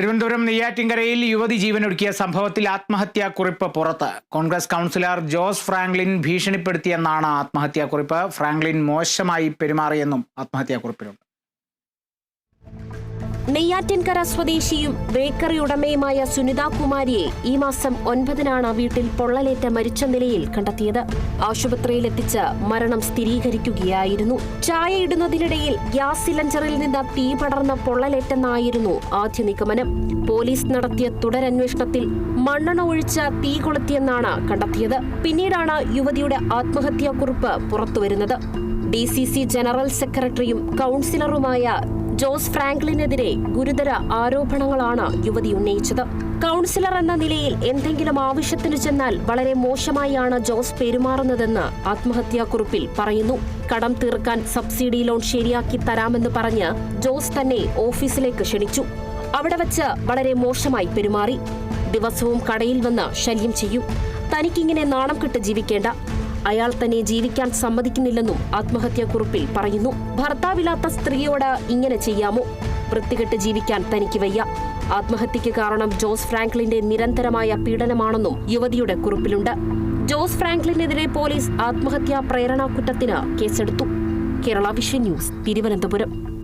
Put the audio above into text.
തിരുവനന്തപുരം നെയ്യാറ്റിൻകരയിൽ യുവതി ജീവനൊടുക്കിയ സംഭവത്തിൽ ആത്മഹത്യാക്കുറിപ്പ് പുറത്ത്. കോൺഗ്രസ് കൗൺസിലർ ജോസ് ഫ്രാങ്ക്ലിൻ ഭീഷണിപ്പെടുത്തിയെന്നാണ് ആത്മഹത്യാക്കുറിപ്പ്. ഫ്രാങ്ക്ലിൻ മോശമായി പെരുമാറിയെന്നും ആത്മഹത്യാക്കുറിപ്പിലുണ്ട്. നെയ്യാറ്റിൻകര സ്വദേശിയും ബേക്കറി ഉടമയുമായ സുനിതാ കുമാരിയെ ഈ മാസം ഒൻപതിനാണ് വീട്ടിൽ പൊള്ളലേറ്റ മരിച്ച നിലയിൽ കണ്ടെത്തിയത്. ആശുപത്രിയിലെത്തിച്ച് മരണം സ്ഥിരീകരിക്കുകയായിരുന്നു. ചായയിടുന്നതിനിടയിൽ ഗ്യാസ് സിലിണ്ടറിൽ നിന്ന് തീ പടർന്ന പൊള്ളലേറ്റെന്നായിരുന്നു ആദ്യ നിഗമനം. പോലീസ് നടത്തിയ തുടരന്വേഷണത്തിൽ മണ്ണെണ്ണ ഒഴിച്ച് തീ കൊളുത്തിയെന്നാണ് കണ്ടെത്തിയത്. പിന്നീടാണ് യുവതിയുടെ ആത്മഹത്യാക്കുറിപ്പ് പുറത്തുവരുന്നത്. ഡി സി സി ജനറൽ സെക്രട്ടറിയും കൌൺസിലറുമായ ജോസ് ഫ്രാങ്ക്ലിനെതിരെ ഗുരുതര ആരോപണങ്ങളാണ് യുവതി ഉന്നയിച്ചത്. കൗൺസിലർ എന്ന നിലയിൽ എന്തെങ്കിലും ആവശ്യത്തിന് ചെന്നാൽ വളരെ മോശമായാണ് ജോസ് പെരുമാറുന്നതെന്ന് ആത്മഹത്യാക്കുറിപ്പിൽ പറയുന്നു. കടം തീർക്കാൻ സബ്സിഡി ലോൺ ശരിയാക്കി തരാമെന്ന് പറഞ്ഞ് ജോസ് തന്നെ ഓഫീസിലേക്ക് ക്ഷണിച്ചു. അവിടെ വച്ച് വളരെ മോശമായി പെരുമാറി. ദിവസവും കടയിൽ വന്ന് ശല്യം ചെയ്യും. തനിക്കിങ്ങനെ നാണം കെട്ട് ജീവിക്കേണ്ട. അയാൾ തന്നെ ജീവിക്കാൻ സമ്മതിക്കുന്നില്ലെന്നും ആത്മഹത്യാക്കുറിപ്പിൽ പറയുന്നു. ഭർത്താവില്ലാത്ത സ്ത്രീയോട് ഇങ്ങനെ ചെയ്യാമോ? വൃത്തികെട്ട് ജീവിക്കാൻ തനിക്ക് വയ്യ. ആത്മഹത്യക്ക് കാരണം ജോസ് ഫ്രാങ്ക്ലിന്റെ നിരന്തരമായ പീഡനമാണെന്നും യുവതിയുടെ കുറിപ്പിലുണ്ട്. ജോസ് ഫ്രാങ്ക്ലിനെതിരെ പോലീസ് ആത്മഹത്യാ പ്രേരണാ കുറ്റത്തിന് കേസെടുത്തു. Kerala vision news Thiruvananthapuram.